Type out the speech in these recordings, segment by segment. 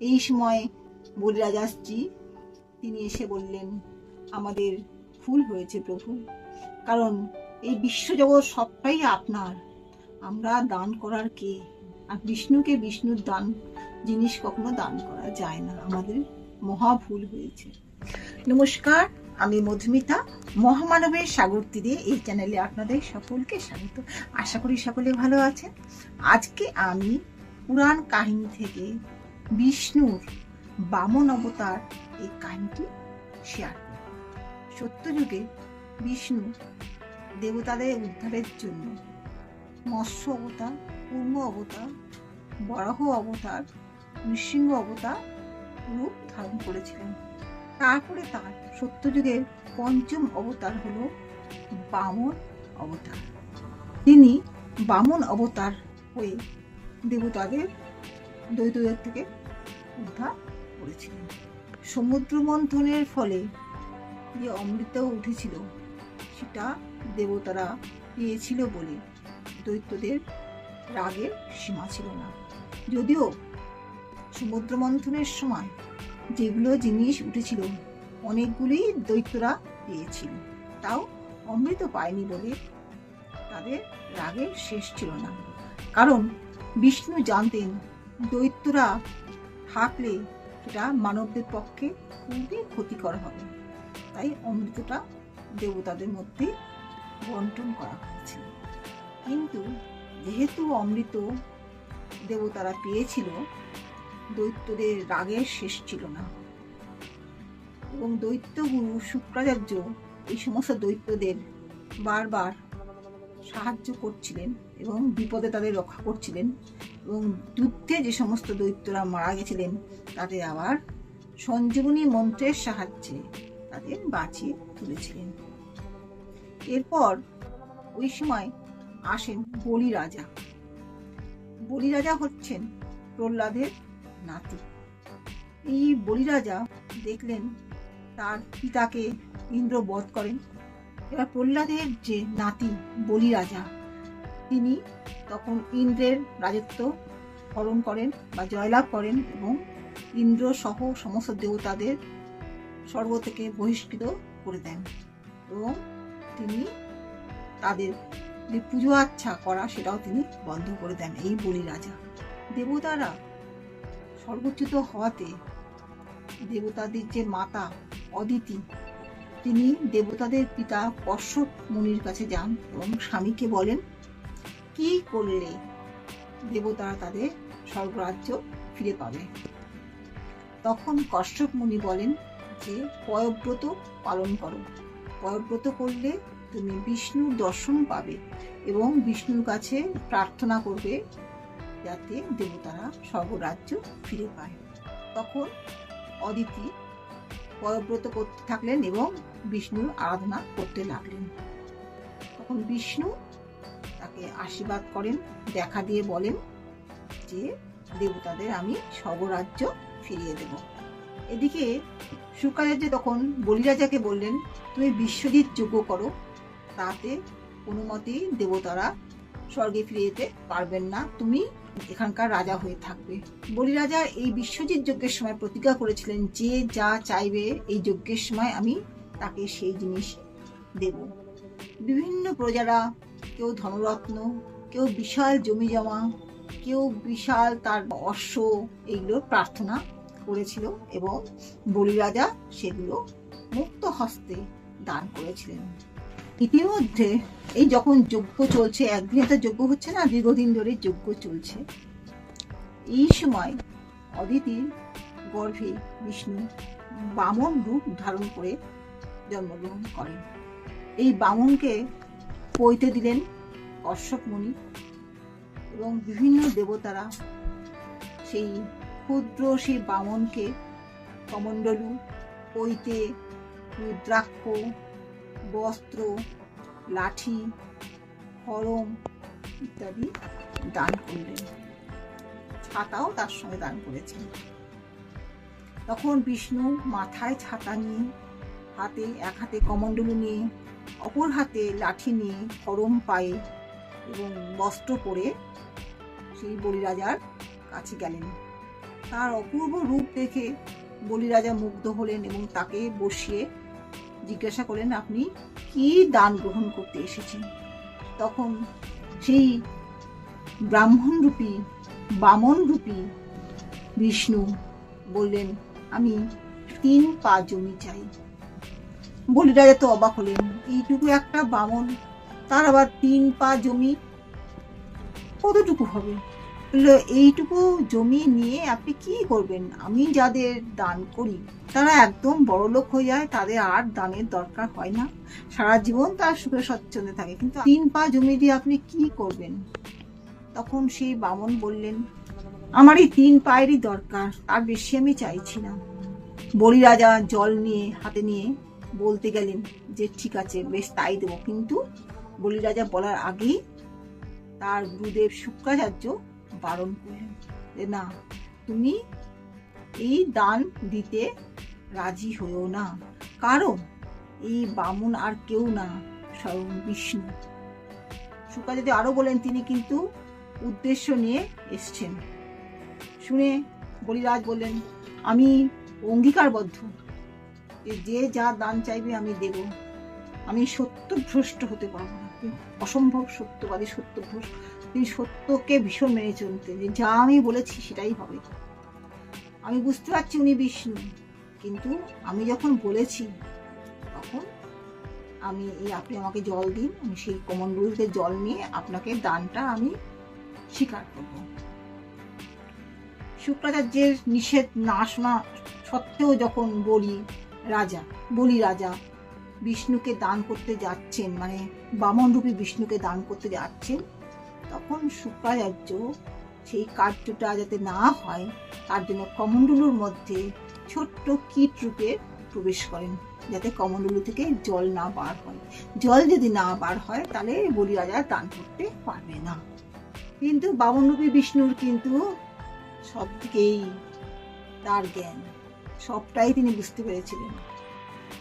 এই সময় বলিরাজার স্ত্রী তিনি এসে বললেন, আমাদের ভুল হয়েছে প্রভু। কারণ এই বিশ্বজগৎ সবটাই আপনার। আমরা দান করার কে? আর বিষ্ণুকে বিষ্ণুর দান, জিনিস কখনো দান করা যায় না। আমাদের মহা ভুল হয়েছে। নমস্কার, আমি মধুমিতা। মহামানবের সাগর তীরে এই চ্যানেলে আপনাদের সকলকে স্বাগত। আশা করি সকলে ভালো আছেন। আজকে আমি পুরাণ কাহিনী থেকে বিষ্ণুর বামন অবতার এই কাহিনীটি শেয়ার করব সত্যযুগে বিষ্ণু দেবতাদের উদ্ধারের জন্য মৎস্য অবতার পূর্ণ অবতার, বরাহ অবতার, নৃসিংহ অবতার রূপ ধারণ করেছিলেন। তারপরে তার সত্যযুগের পঞ্চম অবতার হল বামন অবতার। তিনি বামন অবতার হয়ে দেবতাদের দৈতদের থেকে উদ্ধার করেছিলেন সমুদ্র মন্থনের ফলে যে অমৃত উঠেছিল সেটা দেবতারা পেয়েছিল বলে দৈত্যদের রাগের সীমা ছিল না। যদিও সমুদ্র মন্থনের সময় যেগুলো জিনিস উঠেছিল অনেকগুলি দৈত্যরা পেয়েছিল। তাও অমৃত পায়নি বলে তাদের রাগের শেষ ছিল না। কারণ বিষ্ণু জানতেন দৈত্যরা থাকলে সেটা মানবদের পক্ষে খুবই ক্ষতিকর হবে। তাই অমৃতটা দেবতাদের মধ্যে বন্টন করা হয়েছিল। কিন্তু যেহেতু অমৃত দেবতারা পেয়েছিল, দৈত্যদের রাগের শেষ ছিল না। এবং দৈত্যগুরু শুক্রাচার্য এই সমস্ত দৈত্যদের বারবার সাহায্য করছিলেন এবং বিপদে তাদের রক্ষা করছিলেন। এবং যুদ্ধে যে সমস্ত দৈত্যরা মারা গেছিলেন, তাদের আবার সঞ্জীবনী মন্ত্রের সাহায্যে তাদের বাঁচিয়ে তুলেছিলেন। এরপর ওই সময় আসেন বলি রাজা বলি রাজা হচ্ছেন প্রহ্লাদের নাতি। এই বলি রাজা দেখলেন তার পিতাকে ইন্দ্র বধ করেন। এবার প্রহ্লাদের যে নাতি বলি রাজা তিনি তখন ইন্দ্রের রাজত্ব হরণ করেন বা জয়লাভ করেন এবং ইন্দ্র সহ সমস্ত দেবতাদের স্বর্গ থেকে বহিষ্কৃত করে দেন এবং তিনি তাদের যে পুজো আচ্ছা করা সেটাও তিনি বন্ধ করে দেন এই বলি রাজা। দেবতারা সর্বোচ্যুত হওয়াতে দেবতাদের যে মাতা, অদিতি, তিনি দেবতাদের পিতা কশ্যপ মুনির কাছে যান এবং স্বামীকে বলেন কি করলে দেবতারা তাদের স্বর্গরাজ্য ফিরে পাবে? তখন কশ্যপ মুনি বলেন যে, পয়ব্রত পালন করো। পয়ব্রত করলে তুমি বিষ্ণুর দর্শন পাবে এবং বিষ্ণুর কাছে প্রার্থনা করবে যাতে দেবতারা স্বর্গরাজ্য ফিরে পায়। তখন অদিতি পয়ব্রত করতে থাকলেন এবং বিষ্ণুর আরাধনা করতে লাগলেন। তখন বিষ্ণু তাকে আশীর্বাদ করেন, দেখা দিয়ে বলেন যে, দেবতাদের আমি স্বর্গরাজ্য ফিরিয়ে দেব। এদিকে শুক্রাচার্য তখন বলিরাজাকে বললেন, তুমি বিশ্বজিৎ যোগ্য করো, তাতে কোনো মতেই দেবতারা স্বর্গে ফিরে যেতে পারবেন না, তুমি এখানকার রাজা হয়ে থাকবে। বলিরাজা এই বিশ্বজিৎ যজ্ঞের সময় প্রতিজ্ঞা করেছিলেন, যে যা চাইবে এই যজ্ঞের সময় আমি তাকে সেই জিনিস দেব। বিভিন্ন প্রজারা কেউ ধনরত্ন, কেউ বিশাল জমি জমা, কেউ বিশাল তার অশ্ব, এইগুলো প্রার্থনা করেছিল এবং বলিরাজা সেগুলো মুক্ত হস্তে দান করেছিলেন। ইতিমধ্যে এই যখন যজ্ঞ চলছে, একদিনে তো যজ্ঞ হচ্ছে না, দীর্ঘদিন ধরে যজ্ঞ চলছে। এই সময় অদিতির গর্ভে বিষ্ণু বামন রূপ ধারণ করে জন্মগ্রহণ করেন। এই বামনকে পইতে দিলেন কশ্যপ মুনি এবং বিভিন্ন দেবতারা সেই ক্ষুদ্র সেই বামনকে কমণ্ডলু পইতে রুদ্রাক্ষ, বস্ত্র, লাঠি খড়ম ইত্যাদি দান করলেন। ছাতাও তার সঙ্গে দান করেছেন। তখন বিষ্ণু মাথায় ছাতা নিয়ে হাতে, এক হাতে কমণ্ডলু নিয়ে অপর হাতে লাঠি নিয়ে খড়ম পায়ে এবং বস্ত্র পরে সেই বলিরাজার কাছে গেলেন। তার অপূর্ব রূপ দেখে বলিরাজা মুগ্ধ হলেন এবং তাকে বসিয়ে জিজ্ঞাসা করলেন, আপনি কি দান গ্রহণ করতে এসেছেন? তখন সেই ব্রাহ্মণ রূপী বামন রূপী বিষ্ণু বললেন, আমি তিন পা জমি চাই। বলিরাজা তো অবাক হলেন। এইটুকু একটা বামন, তার আবার তিন পা জমি, কতটুকু হবে? এইটুকু জমি নিয়ে আপনি কি করবেন? আমি যাদের দান করি, তারা একদম বড় লোক হয়ে যায়, তাদের আর দানের দরকার হয় না। সারা জীবন তার সুখে স্বচ্ছন্দে থাকে। কিন্তু তিন পা জমি দিয়ে আপনি কি করবেন? তখন সেই বামন বললেন আমার এই তিন পায়েরই দরকার তার বেশি আমি চাইছি না। বলি রাজা জল নিয়ে, হাতে নিয়ে বলতে গেলেন যে, ঠিক আছে, বেশ, তাই দেবো। কিন্তু বলি রাজা বলার আগেই তার গুরুদেব শুক্রাচার্য বারণ করলেন যে, না, তুমি এই দান দিতে রাজি হয়েও না। কারণ এই বামুন আর কেউ না, স্বয়ং বিষ্ণু। শুক্রাচার্য আরও বলেন, তিনি কিন্তু উদ্দেশ্য নিয়ে এসছেন। শুনে বলিরাজ বললেন, আমি অঙ্গীকারবদ্ধ। যে যে দান চাইবে আমি দেব। আমি সত্যভ্রষ্ট হতে পারব না। অসম্ভব সত্যবাদী, সত্যভ্রষ্ট। তিনি সত্যকে ভীষণ মেনে চলতেন যে যা আমি বলেছি সেটাই হবে। আমি বুঝতে পারছি উনি বিষ্ণু। কিন্তু আমি যখন বলেছি, তখন আমি এই আপনি আমাকে জল দিন, আমি সেই কমণ্ডলতে জল নিয়ে আপনাকে দানটা আমি স্বীকার করব। শুক্রাচার্যের নিষেধ না শোনা সত্ত্বেও যখন বলি রাজা, বলি রাজা, বিষ্ণুকে দান করতে যাচ্ছেন মানে বামন রূপী বিষ্ণুকে দান করতে যাচ্ছেন, তখন শুক্রাচার্য সেই কার্যটা যাতে না হয়, তার জন্য কমণ্ডলুর মধ্যে ছোট্ট কীট রূপে প্রবেশ করেন, যাতে কমণ্ডলু থেকে জল না বার হয়। জল যদি না বার হয়, তাহলে বলি রাজা দান করতে পারবে না। কিন্তু বামনরূপী বিষ্ণুর কিন্তু সব দিকেই তার জ্ঞান। সবটাই তিনি বুঝতে পেরেছিলেন।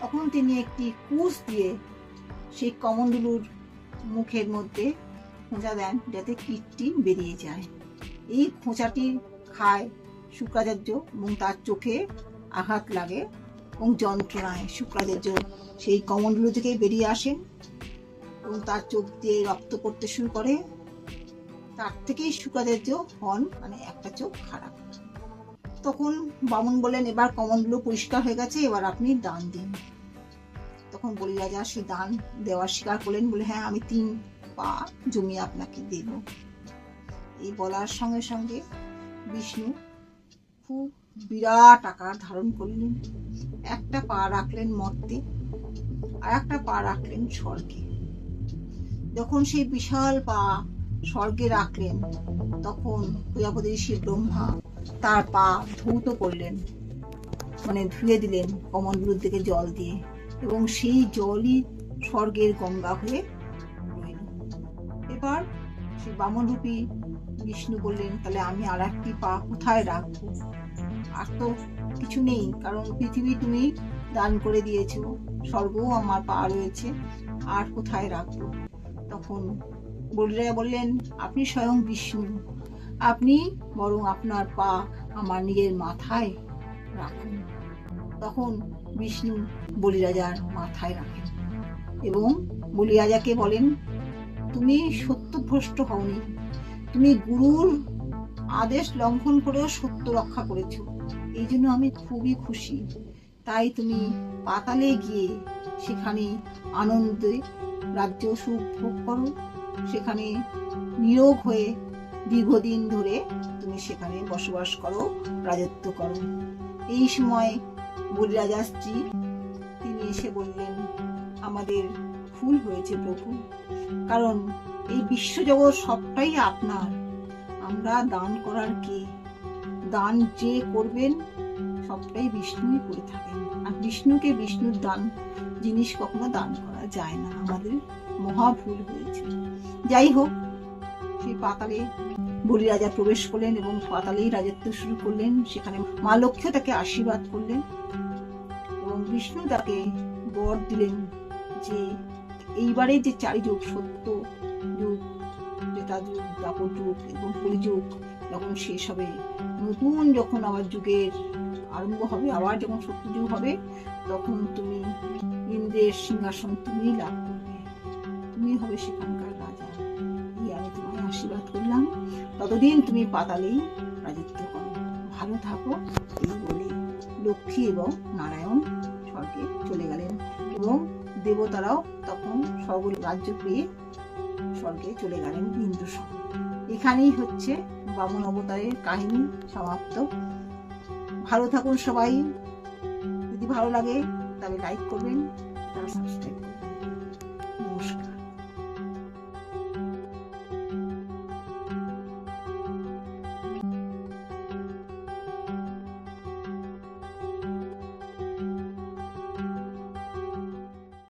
তখন তিনি একটি কুশ দিয়ে সেই কমণ্ডলুর মুখের মধ্যে খোঁচা দেন যাতে কীটটি বেরিয়ে যায়। এই খোঁচাটি খায় শুক্রাচার্য এবং তার চোখে আঘাত লাগে এবং যন্ত্রণায় শুক্রাচার্য সেই কমণ্ডলু থেকে বেরিয়ে আসেন এবং তার চোখ দিয়ে রক্ত পড়তে শুরু করে। তার থেকেই শুক্রাচার্য হন মানে একটা চোখ খারাপ। তখন বামন বলেন এবার কমণ্ডলু পরিষ্কার হয়ে গেছে, এবার আপনি দান দিন। তখন বলি রাজা সেই দান দেওয়ার স্বীকার করলেন, বলে হ্যাঁ আমি তিন পা জমি আপনাকে দেব। এই বলার সঙ্গে সঙ্গে বিষ্ণু খুব বিরাট আকার ধারণ করলেন। একটা পা রাখলেন মর্তে, আর একটা পা রাখলেন স্বর্গে। যখন সেই বিশাল পা স্বর্গে রাখলেন, তখন প্রজাপতি ঋষি ব্রহ্মা তার পা ধৌত করলেন মানে ধুয়ে দিলেন কমণ্ডলুর দিকে জল দিয়ে এবং সেই জলই স্বর্গের গঙ্গা হয়ে রইল। এবার সেই বামনরূপী বিষ্ণু বললেন, তাহলে আমি আর একটি পা কোথায় রাখব? আর তো কিছু নেই, কারণ পৃথিবী তুমি দান করে দিয়েছ, স্বর্গও আমার পা রয়েছে, আর কোথায় রাখব? তখন বলিরা বললেন, আপনি স্বয়ং বিষ্ণু আপনি বরং আপনার পা আমার নিজের মাথায় রাখুন। তখন বিষ্ণু বলিরাজার মাথায় রাখেন এবং বলিরাজাকে বলেন, তুমি সত্যভ্রষ্ট হওনি। তুমি গুরুর আদেশ লঙ্ঘন করেও সত্য রক্ষা করেছ। এই জন্য আমি খুবই খুশি। তাই তুমি পাতালে গিয়ে সেখানে আনন্দে রাজ্য সুখ ভোগ করো। সেখানে নিরোগ হয়ে দীর্ঘদিন ধরে তুমি সেখানে বসবাস করো, রাজত্ব করো। এই সময় বলিরাজার স্ত্রী, তিনি এসে বললেন, আমাদের ভুল হয়েছে প্রভু। কারণ এই বিশ্বজগৎ সবটাই আপনার। আমরা দান করার কে? দান যে করবেন, সবটাই বিষ্ণুই করে থাকেন। আর বিষ্ণুকে বিষ্ণুর দান, জিনিস কখনো দান করা যায় না। আমাদের মহা ভুল হয়েছে। যাই হোক সেই পাতালে বলি রাজা প্রবেশ করলেন এবং পাতালেই রাজত্ব শুরু করলেন। সেখানে মা লক্ষ্মী তাকে আশীর্বাদ করলেন এবং বিষ্ণু তাকে বর দিলেন যে, এইবারে যে চারি যুগ সত্য যুগ ত্রেতা যুগ দ্বাপর যুগ এবং কলিযুগ যখন শেষ হবে, নতুন যখন আবার যুগের আরম্ভ হবে, আবার যখন সত্যযুগ হবে, তখন তুমি ইন্দ্রের সিংহাসন তুমি লাভ করবে। তুমি হবে সেখানকার ততদিন তুমি পাতালেই রাজত্ব করো। ভালো থাকো, এই বলে লক্ষ্মী এবং নারায়ণ স্বর্গে চলে গেলেন এবং দেবতারাও তখন স্বর্গ রাজ্য পেয়ে স্বর্গে চলে গেলেন ইন্দ্র সহ এখানেই হচ্ছে বামন অবতারের কাহিনী সমাপ্ত। ভালো থাকুন সবাই। যদি ভালো লাগে তবে লাইক করবেন তারা সাবস্ক্রাইব